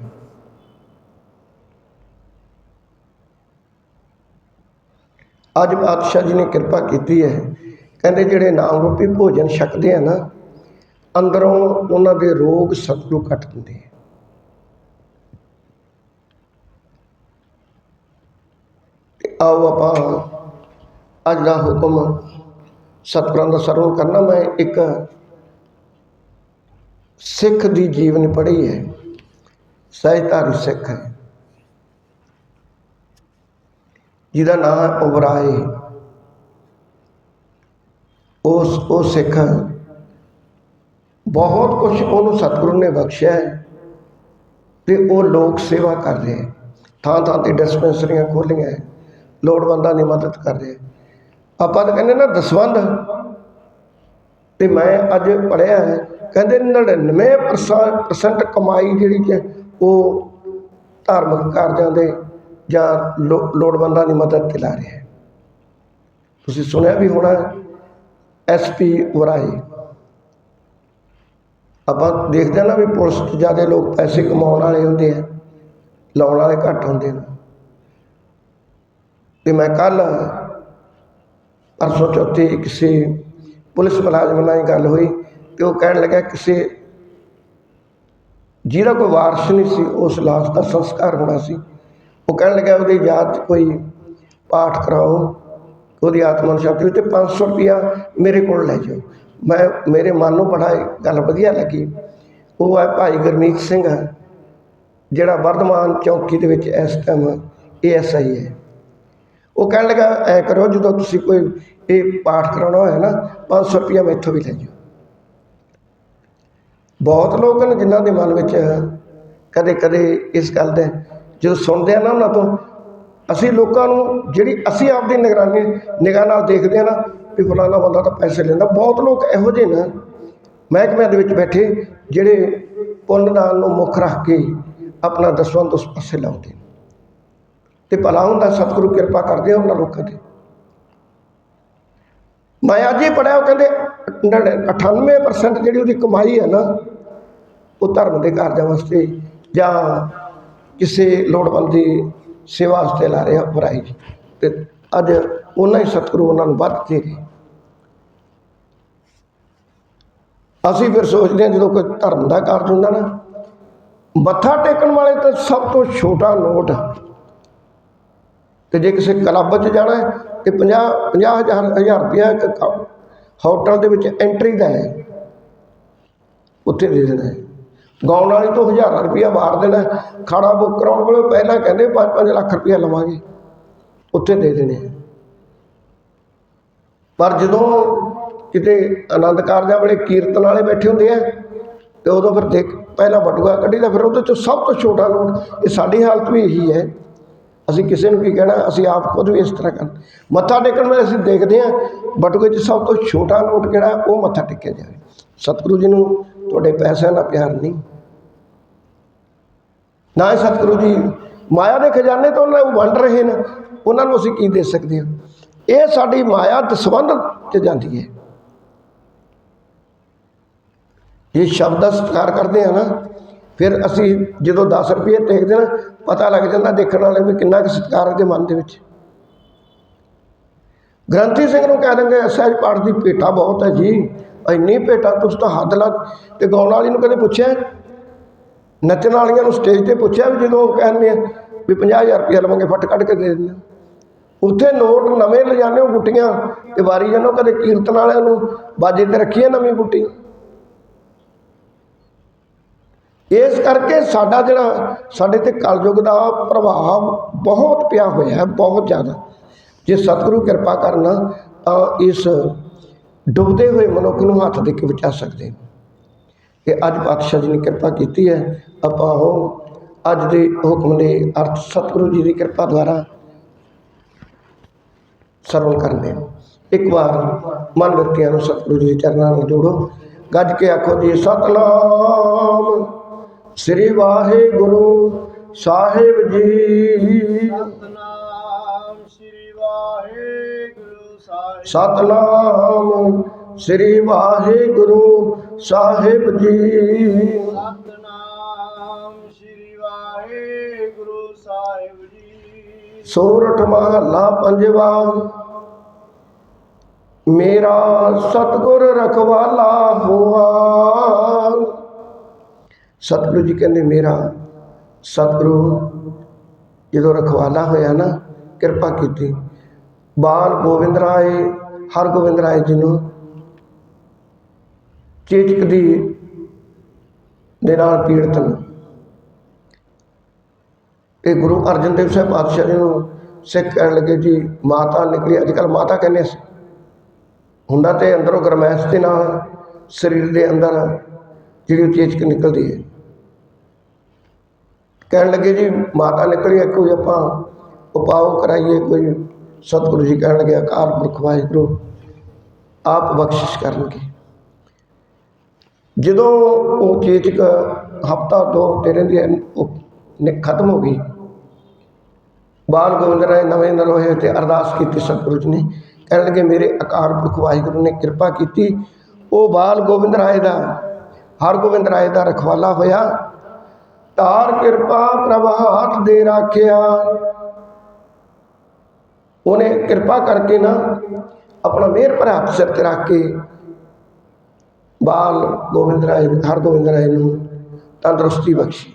[SPEAKER 1] ਅੱਜ ਪਾਤਸ਼ਾਹ ਜੀ ਨੇ ਕਿਰਪਾ ਕੀਤੀ ਹੈ। ਕਹਿੰਦੇ ਜਿਹੜੇ ਨਾਮ ਰੂਪੀ ਭੋਜਨ ਛਕਦੇ ਆ ਨਾ, ਅੰਦਰੋਂ ਉਹਨਾਂ ਦੇ ਰੋਗ ਸਤਿਗੁਰੂ ਕੱਟ ਦਿੰਦੇ ਆ। ਆਓ ਆਪਾਂ ਅੱਜ ਦਾ ਹੁਕਮ ਸਤਿਗੁਰਾਂ ਦਾ ਸਰਵਣ ਕਰਨਾ। ਮੈਂ ਇੱਕ ਸਿੱਖ ਦੀ ਜੀਵਨੀ ਪੜ੍ਹੀ ਹੈ ਸਹਿਜਧਾਰੀ ਸਿੱਖ ਹੈ। ਜਿਹਦਾ ਨਾਮ ਹੈ ਉਬਰਾਏ। ਉਸ, ਉਹ ਸਿੱਖ ਬਹੁਤ ਕੁਝ ਉਹਨੂੰ ਸਤਿਗੁਰੂ ਨੇ ਬਖਸ਼ਿਆ ਹੈ ਤੇ ਉਹ ਲੋਕ ਸੇਵਾ ਕਰ ਰਹੇ ਹੈ। ਥਾਂ ਥਾਂ ਤੇ ਡਿਸਪੈਂਸਰੀਆਂ ਖੋਲੀਆਂ ਲੋੜਵੰਦਾਂ ਦੀ ਮਦਦ ਕਰ ਰਹੇ ਆਪਾਂ ਤਾਂ ਕਹਿੰਦੇ ਨਾ ਦਸਵੰਧ। ਤੇ ਮੈਂ ਅੱਜ ਪੜ੍ਹਿਆ ਹੈ ਕਹਿੰਦੇ 99% ਕਮਾਈ ਜਿਹੜੀ ਕਿ ਉਹ ਧਾਰਮਿਕ ਕਾਰਜਾਂ ਦੇ ਜਾਂ ਲੋੜਵੰਦਾਂ ਦੀ ਮਦਦ ਤੇ ਲਾ ਰਿਹਾ ਹੈ। ਤੁਸੀਂ ਸੁਣਿਆ ਵੀ ਹੋਣਾ ਐਸਪੀ ਵਰਾਏ ਆਪਾਂ ਦੇਖਦੇ ਹਾਂ ਨਾ ਵੀ ਪੁਲਿਸ 'ਚ ਜ਼ਿਆਦਾ ਲੋਕ ਪੈਸੇ ਕਮਾਉਣ ਵਾਲੇ ਹੁੰਦੇ ਆ, ਲਾਉਣ ਵਾਲੇ ਘੱਟ ਹੁੰਦੇ ਨੇ। ਤੇ ਮੈਂ ਕੱਲ ਪਰਸੋਂ ਚੌਥੇ ਕਿਸੇ ਪੁਲਿਸ ਮੁਲਾਜ਼ਮ ਨਾਲ ਹੀ ਗੱਲ ਹੋਈ। ਤੇ ਉਹ ਕਹਿਣ ਲੱਗਾ ਕਿਸੇ ਜਿਹਦਾ ਕੋਈ ਵਾਰਸ ਨਹੀਂ ਸੀ, ਉਸ ਲਾਸ਼ ਦਾ ਸੰਸਕਾਰ ਹੋਣਾ ਸੀ। ਉਹ ਕਹਿਣ ਲੱਗਾ ਉਹਦੀ ਯਾਦ 'ਚ ਕੋਈ ਪਾਠ ਕਰਾਓ, ਉਹਦੀ ਆਤਮਾ ਨੂੰ ਸ਼ਾਂਤੀ ਤੇ 500 ਰੁਪਿਆ ਮੇਰੇ ਕੋਲ ਲੈ ਜਾਓ। ਮੈਂ, ਮੇਰੇ ਮਨ ਨੂੰ ਬੜਾ ਇਹ ਗੱਲ ਵਧੀਆ ਲੱਗੀ। ਉਹ ਹੈ ਭਾਈ ਗੁਰਮੀਤ ਸਿੰਘ ਜਿਹੜਾ ਵਰਧਮਾਨ ਚੌਕੀ ਦੇ ਵਿੱਚ ਇਸ ਟਾਈਮ ਏਐਸਆਈ ਹੈ। ਉਹ ਕਹਿਣ ਲੱਗਾ, ਐ ਕਰੋ ਜਦੋਂ ਤੁਸੀਂ ਕੋਈ ਇਹ ਪਾਠ ਕਰਾਉਣਾ ਹੋਇਆ ਨਾ 500 ਰੁਪਿਆ ਮੈਥੋਂ ਵੀ ਲੈ ਜਾਓ। ਬਹੁਤ ਲੋਕ ਨੇ ਜਿਨ੍ਹਾਂ ਦੇ ਮਨ ਵਿੱਚ ਕਦੇ ਕਦੇ ਇਸ ਗੱਲ ਦੇ ਜਦੋਂ ਸੁਣਦੇ ਹਾਂ ਨਾ ਉਹਨਾਂ ਤੋਂ, ਅਸੀਂ ਲੋਕਾਂ ਨੂੰ ਜਿਹੜੀ ਅਸੀਂ ਆਪਦੀ ਨਿਗਰਾਨੀ, ਨਿਗਾਹ ਨਾਲ ਦੇਖਦੇ ਹਾਂ ਨਾ ਵੀ ਫਲਾਣਾ ਬੰਦਾ ਤਾਂ ਪੈਸੇ ਲੈਂਦਾ। ਬਹੁਤ ਲੋਕ ਇਹੋ ਜਿਹੇ ਨੇ। ਮਹਿਕਮਿਆਂ ਦੇ ਵਿੱਚ ਬੈਠੇ ਜਿਹੜੇ ਪੁੰਨ ਦਾਨ ਨੂੰ ਮੁੱਖ ਰੱਖ ਕੇ ਆਪਣਾ ਦਸਵੰਧ ਉਸ ਪਾਸੇ ਲਾਉਂਦੇ ਤੇ ਭਲਾ ਹੁੰਦਾ ਸਤਿਗੁਰੂ ਕਿਰਪਾ ਕਰਦੇ ਆ ਉਹਨਾਂ ਲੋਕਾਂ ਤੇ। ਮੈਂ ਅੱਜ ਹੀ ਪੜਿਆ ਉਹ ਕਹਿੰਦੇ 98% ਜਿਹੜੀ ਉਹਦੀ ਕਮਾਈ ਹੈ ਨਾ, ਉਹ ਧਰਮ ਦੇ ਕਾਰਜਾਂ ਵਾਸਤੇ ਜਾਂ ਕਿਸੇ ਲੋੜਵੰਦ ਦੀ ਸੇਵਾ ਵਾਸਤੇ ਲਾ ਰਿਹਾ ਭਰਾਈ ਜੀ। ਤੇ ਅੱਜ ਉਹਨਾਂ ਹੀ ਸਤਿਗੁਰੂ ਉਹਨਾਂ ਨੂੰ ਵੱਧ ਦੇ ਰਹੇ। ਅਸੀਂ ਫਿਰ ਸੋਚਦੇ ਹਾਂ ਜਦੋਂ ਕੋਈ ਧਰਮ ਦਾ ਕਾਰਜ ਹੁੰਦਾ ਨਾ, ਮੱਥਾ ਟੇਕਣ ਵਾਲੇ ਤਾਂ ਸਭ ਤੋਂ ਛੋਟਾ ਨੋਟ ਤੇ ਜੇ ਕਿਸੇ ਕਲੱਬ 'ਚ ਜਾਣਾ ਤੇ 50 50000 ਹਜ਼ਾਰ ਰੁਪਇਆ ਇੱਕ ਕ- ਹੋਟਲ ਦੇ ਵਿੱਚ ਐਂਟਰੀ ਦਾ ਹੈ। ਉੱਥੇ ਦੇ ਦੇਣਾ ਹੈ। ਗਾਉਣ ਵਾਲੀ ਤੋਂ ਹਜ਼ਾਰਾਂ ਰੁਪਇਆ ਵਾਰ ਦੇਣਾ ਖਾਣਾ ਬੁੱਕ ਕਰਾਉਣ ਵੇਲੇ ਪਹਿਲਾਂ ਕਹਿੰਦੇ 5-5 ਲੱਖ ਰੁਪਇਆ ਲਵਾਂਗੇ। ਉੱਥੇ ਦੇ ਦੇਣੇ ਹੈ। ਪਰ ਜਦੋਂ ਕਿਤੇ ਆਨੰਦ ਕਾਰਜਾਂ ਵੇਲੇ ਕੀਰਤਨ ਵਾਲੇ ਬੈਠੇ ਹੁੰਦੇ ਆ, ਤੇ ਉਦੋਂ ਫਿਰ ਦੇਖ, ਪਹਿਲਾਂ ਬਟੂਆ ਕੱਢੀਦਾ ਫਿਰ ਉਹਦੇ ਚੋਂ ਸਭ ਤੋਂ ਛੋਟਾ ਨੋਟ ਇਹ ਸਾਡੀ ਹਾਲਤ ਵੀ ਇਹੀ ਹੈ। ਅਸੀਂ ਕਿਸੇ ਨੂੰ ਕੀ ਕਹਿਣਾ, ਅਸੀਂ ਆਪ ਖੁਦ ਵੀ ਇਸ ਤਰ੍ਹਾਂ ਕਰਨ। ਮੱਥਾ ਟੇਕਣ ਵੇਲੇ ਅਸੀਂ ਦੇਖਦੇ ਹਾਂ ਬਟੂਏ 'ਚ ਸਭ ਤੋਂ ਛੋਟਾ ਨੋਟ ਕਿਹੜਾ, ਉਹ ਮੱਥਾ ਟੇਕਿਆ ਜਾਵੇ। ਸਤਿਗੁਰੂ ਜੀ ਨੂੰ ਤੁਹਾਡੇ ਪੈਸਿਆਂ ਦਾ ਪਿਆਰ ਨਹੀਂ। ਨਾ ਹੀ ਸਤਿਗੁਰੂ ਜੀ ਮਾਇਆ ਦੇ ਖਜ਼ਾਨੇ ਤੋਂ ਉਹਨਾਂ ਨੂੰ ਵੰਡ ਰਹੇ ਨੇ, ਉਹਨਾਂ ਨੂੰ ਅਸੀਂ ਕੀ ਦੇ ਸਕਦੇ ਹਾਂ? ਇਹ ਸਾਡੀ ਮਾਇਆ ਦਸਵੰਧ 'ਚ ਜਾਂਦੀ ਹੈ। ਇਹ ਸ਼ਬਦ ਦਾ ਸਤਿਕਾਰ ਕਰਦੇ ਆ ਨਾ ਫਿਰ ਅਸੀਂ ਜਦੋਂ 10 ਰੁਪਏ ਟੇਕਦੇ ਨਾ ਪਤਾ ਲੱਗ ਜਾਂਦਾ ਦੇਖਣ ਵਾਲੇ ਵੀ ਕਿੰਨਾ ਕੁ ਸਤਿਕਾਰ ਉਹਦੇ ਮਨ ਦੇ ਵਿੱਚ। ਗ੍ਰੰਥੀ ਸਿੰਘ ਨੂੰ ਕਹਿ ਦਿੰਦੇ ਸਹਿਜ ਪਾਠ ਦੀ ਭੇਟਾ ਬਹੁਤ ਹੈ ਜੀ, ਇੰਨੀ ਭੇਟਾ ਤੁਸੀਂ ਤਾਂ ਹੱਦ ਲਾ ਤੇ ਗਾਉਣ ਵਾਲੀ ਨੂੰ ਕਦੇ ਪੁੱਛਿਆ? ਨੱਚਣ ਵਾਲੀਆਂ ਨੂੰ ਸਟੇਜ ਤੇ ਪੁੱਛਿਆ ਵੀ ਜਦੋਂ ਉਹ ਕਹਿੰਦੇ ਆ ਵੀ 50000 ਰੁਪਏ ਲਵਾਂਗੇ, ਫਟ ਕੱਢ ਕੇ ਦੇ ਦਿੰਦੇ ਆ। ਉੱਥੇ ਨੋਟ ਨਵੇਂ ਲਿਜਾਣੇ ਉਹ ਗੁੱਟੀਆਂ ਤੇ ਵਾਰੀ ਜਾਨੋ ਕਦੇ ਕੀਰਤਨ ਵਾਲਿਆਂ ਨੂੰ ਬਾਜੇ ਤੇ ਰੱਖੀਏ ਨਵੀਂ ਗੁੱਟੀ ਇਸ ਕਰਕੇ ਸਾਡਾ ਜਿਹੜਾ ਸਾਡੇ ਤੇ ਕਲਯੁਗ ਦਾ ਪ੍ਰਭਾਵ ਬਹੁਤ ਪਿਆ ਹੋਇਆ ਹੈ, ਬਹੁਤ ਜ਼ਿਆਦਾ। ਜੇ ਸਤਿਗੁਰੂ ਕਿਰਪਾ ਕਰਨਾ ਤਾਂ ਇਸ ਡੁੱਬਦੇ ਹੋਏ ਮਨੁੱਖ ਨੂੰ ਹੱਥ ਦੇ ਕੇ ਬਚਾ ਸਕਦੇ ਕਿ ਅੱਜ ਪਾਤਸ਼ਾਹ ਜੀ ਨੇ ਕਿਰਪਾ ਕੀਤੀ ਹੈ, ਆਪਾਂ ਉਹ ਅੱਜ ਦੇ ਹੁਕਮ ਦੇ ਅਰਥ ਸਤਿਗੁਰੂ ਜੀ ਦੀ ਕਿਰਪਾ ਦੁਆਰਾ ਸਰਵਣ ਕਰਦੇ ਹਾਂ। ਇੱਕ ਵਾਰ ਮਨ ਵਰਤਿਆਂ ਨੂੰ ਸਤਿਗੁਰੂ ਜੀ ਦੇ ਚਰਨਾਂ ਨਾਲ ਜੋੜੋ। ਗੱਜ ਕੇ ਆਖੋ ਜੀ, ਸਤਨਾਮ। ਸ੍ਰੀ ਵਾਹਿਗੁਰੂ ਸਾਹਿਬ ਜੀ।
[SPEAKER 2] ਸਤਨਾਮ ਸ੍ਰੀ ਵਾਹਿਗੁਰੂ ਸਾਹਿਬ।
[SPEAKER 1] ਸਤਨਾਮ ਸ੍ਰੀ ਵਾਹਿਗੁਰੂ ਸਾਹਿਬ ਜੀ।
[SPEAKER 2] ਸਤਨਾਮ ਸ੍ਰੀ ਵਾਹਿਗੁਰੂ ਸਾਹਿਬ ਜੀ।
[SPEAKER 1] ਸੋਰਠ ਮਹੱਲਾ ਪੰਜਵਾ। ਮੇਰਾ ਸਤਗੁਰ ਰਖਵਾਲਾ ਹੋਆ। ਸਤਿਗੁਰੂ ਜੀ ਕਹਿੰਦੇ, ਮੇਰਾ ਸਤਿਗੁਰੂ, ਜਦੋਂ ਰਖਵਾਲਾ ਹੋਇਆ ਨਾ, ਕਿਰਪਾ ਕੀਤੀ। ਬਾਲ ਗੋਬਿੰਦ ਰਾਏ ਹਰਗੋਬਿੰਦ ਰਾਏ ਜੀ ਨੂੰ ਚੇਚਕ ਦੀ ਦੇ ਨਾਲ ਪੀੜਤ ਨੂੰ। ਇਹ ਗੁਰੂ ਅਰਜਨ ਦੇਵ ਸਾਹਿਬ ਪਾਤਸ਼ਾਹ ਜੀ ਨੂੰ ਸਿੱਖ ਕਹਿਣ ਲੱਗੇ, ਜੀ, ਮਾਤਾ ਨਿਕਲੀ। ਅੱਜ ਕੱਲ੍ਹ ਮਾਤਾ ਕਹਿੰਦੇ ਹੁੰਦਾ ਤੇ ਅੰਦਰੋਂ ਗਰਮੈਸ਼ ਦੇ ਨਾਲ ਸਰੀਰ ਦੇ ਅੰਦਰ ਜਿਹੜੀ ਉਹ ਚੇਚਕ ਨਿਕਲਦੀ ਹੈ। ਕਹਿਣ ਲੱਗੇ ਜੀ, ਮਾਤਾ ਨਿਕਲੀ ਹੈ ਕੋਈ ਆਪਾਂ ਉਪਾਅ ਕਰਾਈਏ ਕੋਈ। ਸਤਿਗੁਰੂ ਜੀ ਕਹਿਣ ਲੱਗੇ ਅਕਾਲ ਪੁਰਖ ਵਾਹਿਗੁਰੂ, ਆਪ ਬਖਸ਼ਿਸ਼ ਕਰਨਗੇ। ਜਦੋਂ ਉਹ ਚੇਚਕ ਹਫਤਾ ਦੋ ਤੇਰੇ ਦੀ ਉਹ ਨਿ- ਖਤਮ ਹੋ ਗਈ। ਬਾਲ ਗੋਬਿੰਦ ਰਾਏ ਨਵੇਂ ਨਰੋਹੇ ਤੇ ਅਰਦਾਸ ਕੀਤੀ ਸਤਿਗੁਰੂ ਜੀ ਨੇ। ਕਹਿਣ ਲੱਗੇ, ਮੇਰੇ ਅਕਾਲ ਪੁਰਖ ਵਾਹਿਗੁਰੂ ਨੇ ਕਿਰਪਾ ਕੀਤੀ। ਉਹ ਬਾਲ ਗੋਬਿੰਦ ਰਾਏ ਦਾ ਹਰਗੋਬਿੰਦ ਰਾਏ ਦਾ ਰਖਵਾਲਾ ਹੋਇਆ। ਤਾਰ ਕਿਰਪਾ ਪ੍ਰਭਾਤ ਦੇ ਰਾਖਿਆ। ਉਹਨੇ ਕਿਰਪਾ ਕਰਕੇ ਨਾ ਆਪਣਾ ਮਿਹਰ ਭਰਾ ਹੱਥ ਸਿਰ ਤੇ ਰੱਖ ਕੇ ਬਾਲ ਗੋਬਿੰਦ ਰਾਏ ਹਰਗੋਬਿੰਦ ਰਾਏ ਨੂੰ ਤੰਦਰੁਸਤੀ ਬਖਸ਼ੀ।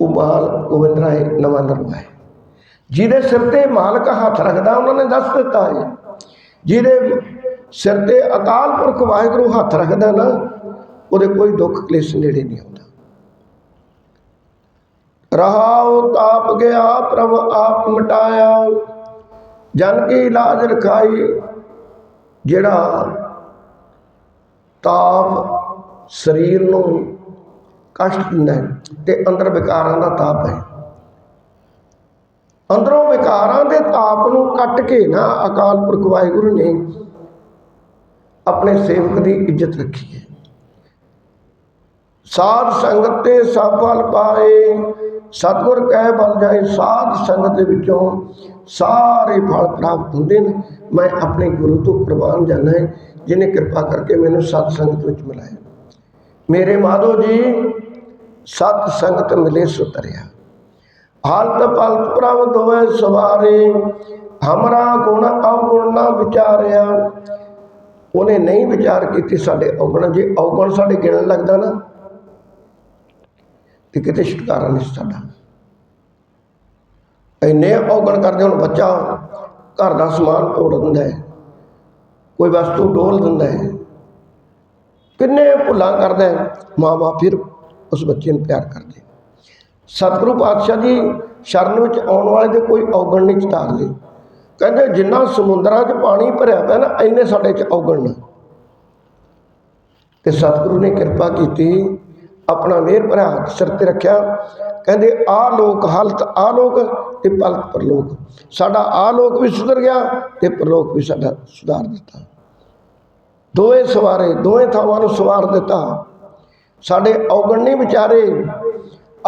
[SPEAKER 1] ਉਹ ਬਾਲ ਗੋਬਿੰਦ ਰਾਏ ਨਵਾਂ ਨਰਵਾਏ ਜਿਹਦੇ ਸਿਰ ਤੇ ਮਾਲਕ ਹੱਥ ਰੱਖਦਾ, ਉਹਨਾਂ ਨੇ ਦੱਸ ਦਿੱਤਾ ਹੈ। ਜਿਹਦੇ ਸਿਰ ਤੇ ਅਕਾਲ ਪੁਰਖ ਵਾਹਿਗੁਰੂ ਹੱਥ ਰੱਖਦਾ ਨਾ, ਉਹਦੇ ਕੋਈ ਦੁੱਖ ਕਲੇਸ਼ ਨੇੜੇ ਨਹੀਂ ਆਉਂਦਾ। ਰਹਾਉ ਤਾਪ ਗਿਆ ਪ੍ਰਭ ਆਪ ਮਿਟਾਇਆ। ਜਨ ਕੀ ਲਾਜ ਰਖਾਈ, ਜਿਹੜਾ ਤਾਪ ਸਰੀਰ ਨੂੰ ਕਸ਼ਟ ਦਿੰਦਾ ਤੇ ਅੰਦਰ ਵਿਕਾਰਾਂ ਦਾ ਤਾਪ ਹੈ। ਅੰਦਰੋਂ ਵਿਕਾਰਾਂ ਦੇ ਤਾਪ ਨੂੰ ਕੱਟ ਕੇ ਨਾ ਅਕਾਲ ਪੁਰਖ ਵਾਹਿਗੁਰੂ ਨੇ ਆਪਣੇ ਸੇਵਕ ਦੀ ਇੱਜ਼ਤ ਰੱਖੀ ਹੈ। ਸਾਧ ਸੰਗਤ ਤੇ ਸਫਲ ਪਾਏ। ਸਤਿਗੁਰ ਕਹਿ ਬਲ ਜਾਏ, ਸਾਧ ਸੰਗਤ ਦੇ ਵਿੱਚੋਂ ਸਾਰੇ ਫਲ ਪ੍ਰਾਪਤ ਹੁੰਦੇ ਨੇ। ਮੈਂ ਆਪਣੇ ਗੁਰੂ ਤੋਂ ਕੁਰਬਾਨ ਜਾਣਾ ਹੈ, ਜਿਨੇ ਕਿਰਪਾ ਕਰਕੇ ਮੈਨੂੰ ਸਤ ਸੰਗਤ ਵਿੱਚ ਮਿਲਾਇਆ। ਮੇਰੇ ਮਾਧੋ ਜੀ, ਸਤ ਸੰਗਤ ਮਿਲੇ ਸੁਤਰਿਆ। ਹਾਲਤ ਪਲਤ ਪ੍ਰਭ ਦੋਏ ਸਵਾਰੇ, ਹਮਰਾ ਗੁਣ ਅਵਗੁਣ ਨਾ ਵਿਚਾਰਿਆ। ਉਹਨੇ ਨਹੀਂ ਵਿਚਾਰ ਕੀਤੀ ਸਾਡੇ ਔਗਣ, ਜੇ ਔਗਣ ਸਾਡੇ ਗਿਣਨ ਲੱਗਦਾ ਨਾ ਤੇ ਕਿਤੇ ਛੁਟਕਾਰਾ ਨਹੀਂ ਸੀ ਸਾਡਾ। ਇੰਨੇ ਔਗਣ ਕਰਦੇ ਹੁਣ ਬੱਚਾ ਘਰ ਦਾ ਸਮਾਨ ਤੋੜ ਦਿੰਦਾ ਹੈ, ਕੋਈ ਵਸਤੂ ਡੋਲ ਦਿੰਦਾ ਹੈ। ਕਿੰਨੇ ਭੁੱਲਾਂ ਕਰਦਾ ਹੈ, ਮਾਂ-ਬਾਪ ਫਿਰ ਉਸ ਬੱਚੇ ਨੂੰ ਪਿਆਰ ਕਰਦੇ। ਸਤਿਗੁਰੂ ਪਾਤਸ਼ਾਹ ਜੀ ਸ਼ਰਨ ਵਿੱਚ ਆਉਣ ਵਾਲੇ ਦੇ ਕੋਈ ਔਗਣ ਨਹੀਂ ਚਤਾਰਦੇ। ਕਹਿੰਦੇ ਜਿੰਨਾ ਸਮੁੰਦਰਾਂ 'ਚ ਪਾਣੀ ਭਰਿਆ ਪਿਆ ਨਾ, ਇੰਨੇ ਸਾਡੇ 'ਚ ਔਗਣ ਨਾ। ਤੇ ਸਤਿਗੁਰੂ ਨੇ ਕਿਰਪਾ ਕੀਤੀ ਆਪਣਾ ਮਿਹਰ ਭਰਿਆ ਸਿਰ ਤੇ ਰੱਖਿਆ। ਕਹਿੰਦੇ ਆ ਲੋਕ ਹਾਲਤ ਆ ਲੋਕ ਤੇ ਪਲਕ ਪਰਲੋਕ। ਸਾਡਾ ਆ ਲੋਕ ਵੀ ਸੁਧਰ ਗਿਆ ਤੇ ਪਰਲੋਕ ਵੀ ਸਾਡਾ ਸੁਧਾਰ ਦਿੱਤਾ। ਦੋਏ ਸਵਾਰੇ ਦੋਏ ਥਾਵਾਂ ਨੂੰ ਸਵਾਰ ਦਿੱਤਾ। ਸਾਡੇ ਔਗਣ ਨਹੀਂ ਵਿਚਾਰੇ,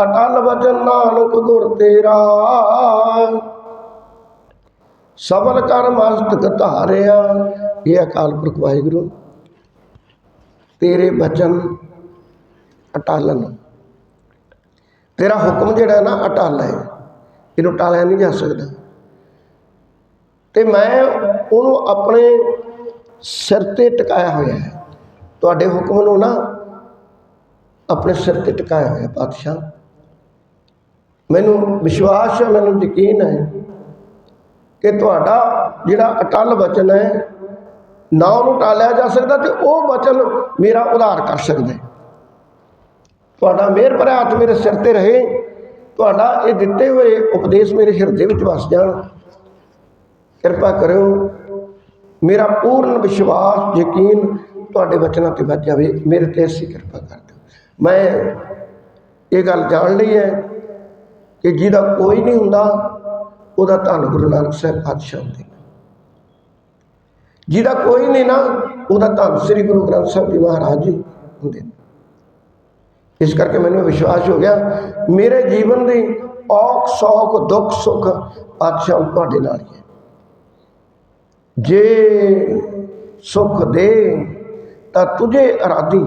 [SPEAKER 1] ਅਟਲ ਵਚਨ ਨਾਨਕ ਗੁਰ ਤੇਰਾ। ਸਬਲ ਕਰ ਮਸਤਕ ਧਾਰਿਆ। ਇਹ ਅਕਾਲ ਪੁਰਖ ਵਾਹਿਗੁਰੂ। ਤੇਰੇ ਬਚਨ ਅਟਲ ਨੇ। ਤੇਰਾ ਹੁਕਮ ਜਿਹੜਾ ਨਾ ਅਟਲ ਹੈ। ਇਹਨੂੰ ਟਾਲਿਆ ਨਹੀਂ ਜਾ ਸਕਦਾ। ਤੇ ਮੈਂ ਉਹਨੂੰ ਆਪਣੇ ਸਿਰ ਤੇ ਟਿਕਾਇਆ ਹੋਇਆ ਹੈ। ਤੁਹਾਡੇ ਹੁਕਮ ਨੂੰ ਨਾ ਆਪਣੇ ਸਿਰ ਤੇ ਟਿਕਾਇਆ ਹੋਇਆ ਪਾਤਸ਼ਾਹ। ਮੈਨੂੰ ਵਿਸ਼ਵਾਸ ਹੈ, ਮੈਨੂੰ ਯਕੀਨ ਹੈ ਕਿ ਤੁਹਾਡਾ ਜਿਹੜਾ ਅਟਲ ਵਚਨ ਹੈ, ਨਾ ਉਹਨੂੰ ਟਾਲਿਆ ਜਾ ਸਕਦਾ ਤੇ ਉਹ ਵਚਨ ਮੇਰਾ ਉਧਾਰ ਕਰ ਸਕਦਾ। ਹੈ ਤੁਹਾਡਾ ਮਿਹਰ ਭਰਿਆ ਹੱਥ ਮੇਰੇ ਸਿਰ ਤੇ ਰਹੇ। ਤੁਹਾਡਾ ਇਹ ਦਿੱਤੇ ਹੋਏ ਉਪਦੇਸ਼ ਮੇਰੇ ਹਿਰਦੇ ਵਿੱਚ ਵਸ ਜਾਣ। ਕਿਰਪਾ ਕਰਿਓ। ਮੇਰਾ ਪੂਰਨ ਵਿਸ਼ਵਾਸ, ਯਕੀਨ ਤੁਹਾਡੇ ਬਚਨਾਂ ਤੇ ਵੱਜ ਜਾਵੇ। ਮੇਰੇ ਤੇ ਐਸੀ ਕਿਰਪਾ ਕਰ ਦਿਓ। ਮੈਂ ਇਹ ਗੱਲ ਜਾਣ ਲਈ ਹੈ ਕਿ ਜਿਹਦਾ ਕੋਈ ਨਹੀਂ ਹੁੰਦਾ, ਉਹਦਾ ਧੰਨ ਗੁਰੂ ਨਾਨਕ ਸਾਹਿਬ ਪਾਤਸ਼ਾਹ ਹੁੰਦੇ ਨੇ। ਜਿਹਦਾ ਕੋਈ ਨਹੀਂ ਨਾ, ਉਹਦਾ ਧੰਨ ਸ੍ਰੀ ਗੁਰੂ ਗ੍ਰੰਥ ਸਾਹਿਬ ਜੀ ਮਹਾਰਾਜ ਜੀ ਹੁੰਦੇ ਨੇ। ਇਸ ਕਰਕੇ ਮੈਨੂੰ ਵਿਸ਼ਵਾਸ ਹੋ ਗਿਆ, ਮੇਰੇ ਜੀਵਨ ਦੀ ਔਖ, ਸੌਖ, ਦੁੱਖ, ਸੁੱਖ ਪਾਤਸ਼ਾਹ ਤੁਹਾਡੇ ਨਾਲ ਹੀ ਹੈ। ਜੇ ਸੁੱਖ ਦੇ, ਤਾਂ ਤੁਝੇ ਅਰਾਧੀ।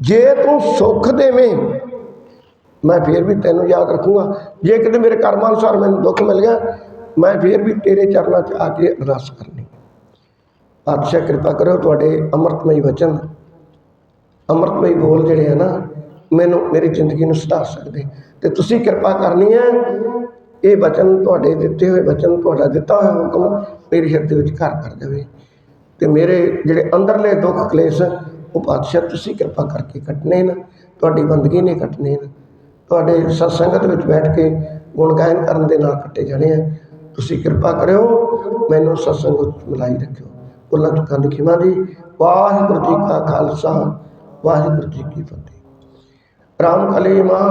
[SPEAKER 1] ਜੇ ਤੂੰ ਸੁੱਖ ਦੇਵੇਂ, ਮੈਂ ਫੇਰ ਵੀ ਤੈਨੂੰ ਯਾਦ ਰੱਖੂੰਗਾ। ਜੇ ਕਿਤੇ ਮੇਰੇ ਕਰਮਾਂ ਅਨੁਸਾਰ ਮੈਨੂੰ ਦੁੱਖ ਮਿਲ ਗਿਆ, ਮੈਂ ਫੇਰ ਵੀ ਤੇਰੇ ਚਰਨਾਂ 'ਚ ਆ ਕੇ ਅਰਦਾਸ ਕਰਨੀ। ਪਾਤਸ਼ਾਹ ਕਿਰਪਾ ਕਰੋ ਤੁਹਾਡੇ ਅੰਮ੍ਰਿਤਮਈ ਵਚਨ ਅੰਮ੍ਰਿਤਮਈ ਬੋਲ ਜਿਹੜੇ ਆ ਨਾ, ਮੈਨੂੰ ਮੇਰੀ ਜ਼ਿੰਦਗੀ ਨੂੰ ਸੁਧਾਰ ਸਕਦੇ। ਤੇ ਤੁਸੀਂ ਕਿਰਪਾ ਕਰਨੀ ਹੈ, ਇਹ ਵਚਨ ਤੁਹਾਡੇ ਦਿੱਤੇ ਹੋਏ ਵਚਨ ਤੁਹਾਡਾ ਦਿੱਤਾ ਹੋਇਆ ਹੁਕਮ ਮੇਰੇ ਹਿਰਦੇ ਵਿੱਚ ਘਰ ਕਰ ਜਾਵੇ ਤੇ ਮੇਰੇ ਜਿਹੜੇ ਅੰਦਰਲੇ ਦੁੱਖ ਕਲੇਸ਼, ਉਹ ਪਾਤਸ਼ਾਹ ਤੁਸੀਂ ਕਿਰਪਾ ਕਰਕੇ ਕੱਟਣੇ ਨੇ, ਤੁਹਾਡੀ ਬੰਦਗੀ ਨੇ ਕੱਟਣੇ ਨੇ। ਤੁਹਾਡੇ ਸਤਸੰਗਤ ਵਿੱਚ ਬੈਠ ਕੇ ਗੁਣ ਗਾਇਨ ਕਰਨ ਦੇ ਨਾਲ ਕੱਟੇ ਜਾਣੇ ਆ। ਤੁਸੀਂ ਕਿਰਪਾ ਕਰਿਓ, ਮੈਨੂੰ ਸਤਸੰਗ ਵਿੱਚ ਮਿਲਾਈ ਰੱਖਿਓ। ਉਹਨਾਂ ਚੁੱਕਾਂ ਦੀ ਖਿਮਾ ਦੀ। ਵਾਹਿਗੁਰੂ ਜੀ ਕਾ ਖਾਲਸਾ। ਵਾਹਿਗੁਰੂ ਜੀ ਕੀ ਫਤਿਹ। ਰਾਮ ਕਲੀ ਮਾ